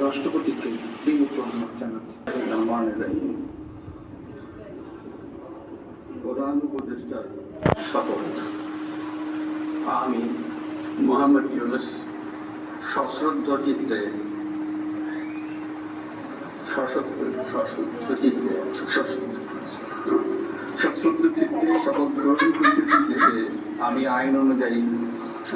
রাষ্ট্রপতিকে বিনীত আমি মোহাম্মদ ইউনুস সশ্রদ্ধ চিত্তে সশ্রদ্ধ চিত্তে সশ্রদ্ধ চিত্তে শপথ গ্রহণ করিতেছি যে আমি আইন অনুযায়ী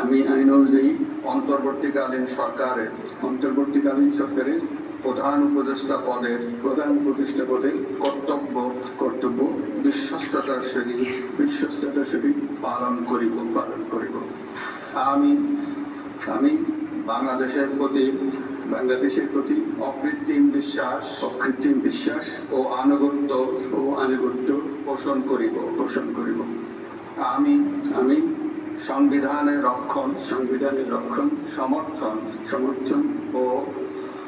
আমি আইন অনুযায়ী অন্তর্বর্তীকালীন সরকারের অন্তর্বর্তীকালীন সরকারের প্রধান উপদেষ্টা পদের প্রধান উপদেষ্টা পদে কর্তব্য কর্তব্য বিশ্বস্ততার সহিত বিশ্বস্ততার সহিত পালন করিব পালন করিব। আমি আমি বাংলাদেশের প্রতি বাংলাদেশের প্রতি অকৃত্রিম বিশ্বাস অকৃত্রিম বিশ্বাস ও আনুগত্য ও আনুগত্য পোষণ করিব পোষণ করিব। আমি আমি সংবিধানের রক্ষণ সংবিধানের রক্ষণ সমর্থন সমর্থন ও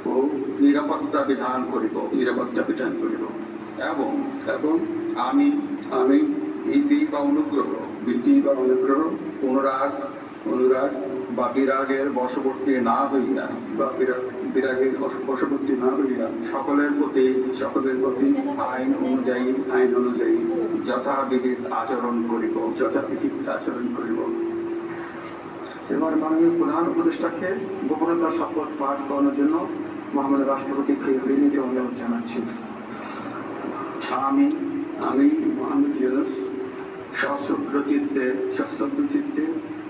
ও নিরাপত্তা বিধান করিব। নিরাপত্তা বিধান করিব। এবং এবং আমি আমি ভীতি বা অনুগ্রহ ভীতি বা অনুগ্রহ অনুরাগ অনুরাগ বা বিরাগের বশবর্তী না হইয়া বা বিরাগ বিরাগের বশবর্তী না হইয়া সকলের প্রতি সকলের প্রতি আইন অনুযায়ী আইন অনুযায়ী যথাবিহিত আচরণ করিব যথাবিহিত আচরণ করিব। এবার মাননীয় প্রধান উপদেষ্টাকে গোপনতার শপথ পাঠ করানোর জন্য মহামান্য রাষ্ট্রপতিকে বিনীত অনুরোধ জানাচ্ছি। আমি আমি মোহাম্মদ ইউনুস চিত্তে চিত্তে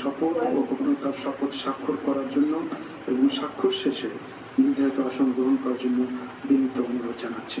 শপথ ও গোপনতার শপথ স্বাক্ষর করার জন্য এবং স্বাক্ষর শেষে নির্ধারিত আসন গ্রহণ করার জন্য বিনীত অনুরোধ জানাচ্ছি।